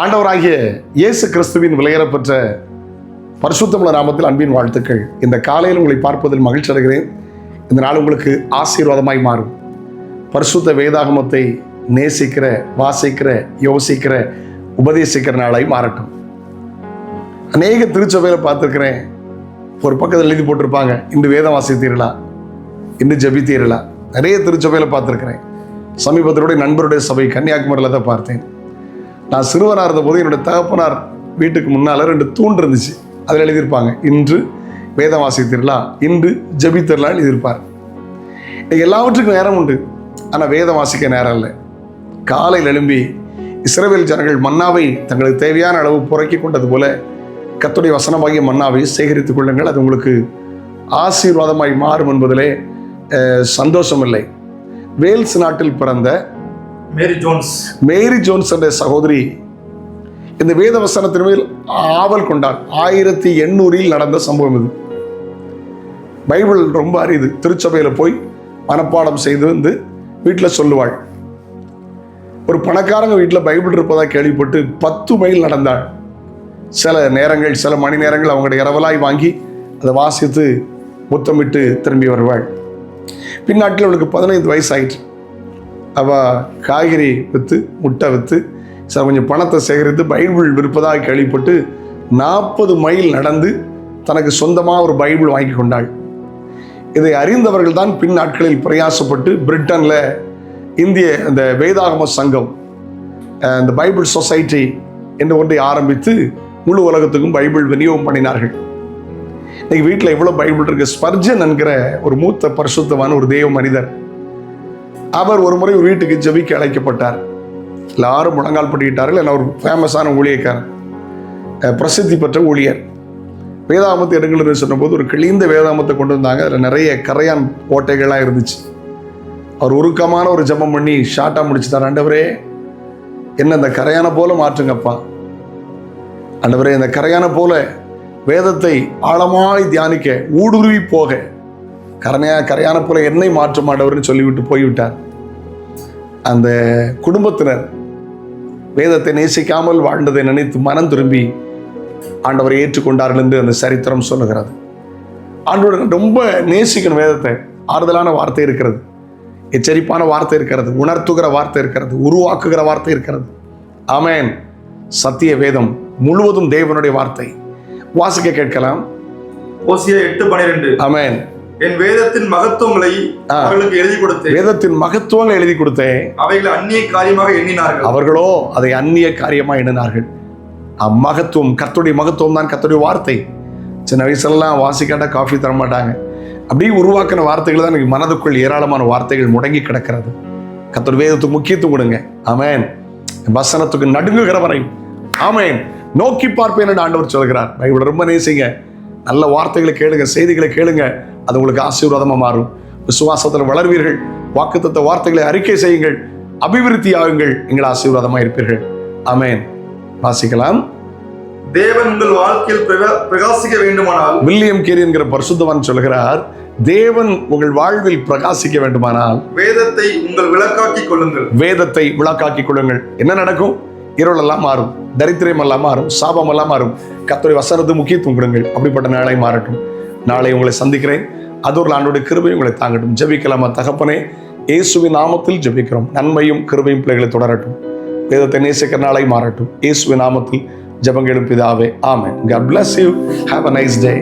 ஆண்டவராகிய இயேசு கிறிஸ்துவின் விலையேறப்பெற்ற பரிசுத்தமுள்ள நாமத்தில் அன்பின் வாழ்த்துக்கள். இந்த காலையில் உங்களை பார்ப்பதில் மகிழ்ச்சி அடைகிறேன். இந்த நாள் உங்களுக்கு ஆசீர்வாதமாய் மாறும். பரிசுத்த வேதாகமத்தை நேசிக்கிற வாசிக்கிற யோசிக்கிற உபதேசிக்கிற நாளாய் மாறட்டும். அநேக திருச்சபையில் பார்த்துருக்கிறேன். ஒரு பக்கத்தில் எழுதி போட்டிருப்பாங்க. இன்று வேதம் வாசித்தீர்களா? இன்று ஜபித்தீர்களா? நிறைய திருச்சபையில் பார்த்துருக்கிறேன். சமீபத்தினுடைய நண்பருடைய சபை கன்னியாகுமரியில் தான் பார்த்தேன். நான் சிறுவனாக இருந்தபோது என்னுடைய தகப்பனார் வீட்டுக்கு முன்னால் ரெண்டு தூண் இருந்துச்சு. அதில் எழுதியிருப்பாங்க இன்று வேதம் வாசித்தீர்களா இன்று ஜபித்தீர்களான்னு எழுதியிருப்பார். எல்லாவற்றுக்கும் நேரம் உண்டு. ஆனால் வேதம் வாசிக்க நேரம் இல்லை. காலையில் எழும்பி இஸ்ரேவேல் ஜனங்கள் மன்னாவை தங்களுக்கு தேவையான அளவு புறக்கி கொண்டது போல கத்துடைய வசனமாகிய மன்னாவை சேகரித்துக் கொள்ளுங்கள். அது உங்களுக்கு ஆசீர்வாதமாய் மாறும் என்பதிலே சந்தோஷம் இல்லை. வேல்ஸ் நாட்டில் பிறந்த மேரி ஜோன்ஸ் மேரி ஜோன்ஸ் என்ற சகோதரி இந்த வேத வசனத்தின் மேல் ஆவல் கொண்டார் ஆயிரத்தி எண்ணூறில் நடந்த சம்பவம் இது. பைபிள் ரொம்ப அரிது. திருச்சபையில் போய் மனப்பாடம் செய்து வந்து வீட்டில் சொல்லுவாள். ஒரு பணக்காரங்க வீட்டில் பைபிள் இருப்பதா கேள்விப்பட்டு பத்து மைல் நடந்தாள். சில நேரங்கள் சில மணி நேரங்கள் அவங்களுடைய இரவலாய் வாங்கி அதை வாசித்து முத்தமிட்டு திரும்பி வருவாள். பின்னாட்டில் அவளுக்கு பதினைந்து வயசு ஆயிற்று அவள் காய்கறி விற்று முட்டை விற்று சார் கொஞ்சம் பணத்தை சேகரித்து பைபிள் விற்பதாக கேள்விப்பட்டு நாற்பது மைல் நடந்து தனக்கு சொந்தமாக ஒரு பைபிள் வாங்கி கொண்டாள். இதை அறிந்தவர்கள் தான் பின் நாட்களில் பிரயாசப்பட்டு பிரிட்டனில் இந்திய அந்த வேதாகம சங்கம் அந்த இந்த பைபிள் சொசைட்டி என்ற ஒன்றை ஆரம்பித்து முழு உலகத்துக்கும் பைபிள் விநியோகம் பண்ணினார்கள். இன்னைக்கு வீட்டில் எவ்வளோ பைபிள் இருக்கு? ஸ்பர்ஜன் என்கிற ஒரு மூத்த பரிசுத்தமான ஒரு தெய்வ மனிதர். அவர் ஒரு முறை ஒரு வீட்டுக்கு ஜபிக்க அழைக்கப்பட்டார். எல்லாரும் முழங்கால் பண்ணிக்கிட்டார்கள் ஏன்னா ஒரு ஃபேமஸான ஊழியக்காரன் பிரசித்தி பெற்ற ஊழியர். வேதாமத்து எடுங்கள்னு சொன்னபோது ஒரு கிழிந்த வேதாமத்தை கொண்டு வந்தாங்க. அதில் நிறைய கரையான் ஓட்டைகள்லாம் இருந்துச்சு. அவர் உருக்கமான ஒரு ஜெபம் பண்ணி ஷார்ட்டாக முடிச்சுட்டார். ஆண்டவரே என்ன இந்த கரையான போல மாற்றுங்கப்பா. ஆண்டவரே இந்த கரையான போல வேதத்தை ஆழமாய் தியானிக்க ஊடுருவி போக. கரணையா கரையான போல என்னை மாற்ற ஆண்டவர்னு சொல்லிவிட்டு போய்விட்டார். அந்த குடும்பத்தினர் வேதத்தை நேசிக்காமல் வாழ்ந்ததை நினைத்து மனம் திரும்பி ஆண்டவரை ஏற்றுக்கொண்டார்கள் என்று அந்த சரித்திரம் சொல்லுகிறது. ஆண்டவர் ரொம்ப நேசிக்கணும் வேதத்தை. ஆறுதலான வார்த்தை இருக்கிறது. எச்சரிப்பான வார்த்தை இருக்கிறது. உணர்த்துகிற வார்த்தை இருக்கிறது. உருவாக்குகிற வார்த்தை இருக்கிறது. ஆமென். சத்திய வேதம் முழுவதும் தேவனுடைய வார்த்தை. வாசிக்க கேட்கலாம். ஓசியா எட்டு பனிரெண்டு ஆமென். என் வேதத்தின் மகத்துவங்களை. அவர்களுக்கு எழுதி கொடுத்தேன். வேதத்தின் மகத்துவங்களை எழுதி கொடுத்தேன். அவைகளை அந்நிய காரியமாக எண்ணினார்கள். அவர்களோ அதை அந்நிய காரியமா எண்ணினார்கள். அம்மகத்துவம் கர்த்தருடைய மகத்துவம் தான் கர்த்தருடைய வார்த்தை. சின்ன வயசுலலாம் வாசிக்காட்டா காஃபி தர மாட்டாங்க. அப்படியே உருவாக்கின வார்த்தைகள் தான் எனக்கு மனதுக்குள் ஏராளமான வார்த்தைகள் முடங்கி கிடக்கிறது. கர்த்தர் வேதத்துக்கு முக்கியத்துவம் கொடுங்க. ஆமென். வசனத்துக்கு நடுங்குகிறவரை. ஆமென். நோக்கி பார்ப்பேன் என்று ஆண்டவர் சொல்கிறார். பைபிள் ரொம்ப நேசிங்க. நல்ல வார்த்தைகளை கேளுங்க செய்திகளை கேளுங்க. அது உங்களுக்கு ஆசீர்வாதமா மாறும். விசுவாசத்தில் வளர்வீர்கள். வாக்குத்தத்த வார்த்தைகளை அறிக்கை செய்யுங்கள். அபிவிருத்தி ஆகுங்கள் நீங்கள் ஆசீர்வாதமாக இருப்பீர்கள். ஆமென். வாசிக்கலாம். தேவன் உங்கள் வாழ்க்கையில் பிரகா- பிரகாசிக்க வேண்டுமானால். வில்லியம் கேரி என்கிற பரிசுத்தவான் சொல்கிறார் தேவன் உங்கள் வாழ்வில் பிரகாசிக்க வேண்டுமானால். வேதத்தை உங்கள் விளக்காக்கிக் கொள்ளுங்கள். வேதத்தை விளக்காக்கிக் கொள்ளுங்கள். என்ன நடக்கும்? இருளெல்லாம் மாறும். தரித்திரம் எல்லாம் மாறும். சாபம் எல்லாம் மாறும். கத்துரை வசனத்து முக்கியத்துவம் கொடுங்கள். அப்படிப்பட்ட நாளை மாறட்டும். நாளை உங்களை சந்திக்கிறேன். அது ஒரு ஆண்டோட கிருபை உங்களை தாங்கட்டும். ஜபிக்கலாமா தகப்பனே? இயேசுவின் நாமத்தில் ஜபிக்கிறோம். நன்மையும் கிருபையும் பிள்ளைகளை தொடரட்டும். வேதத்தை நேசிக்கிற நாளை மாறட்டும். இயேசுவின் நாமத்தில் ஜபங்கெடும் பிதாவே ஆமே God bless you have a nice day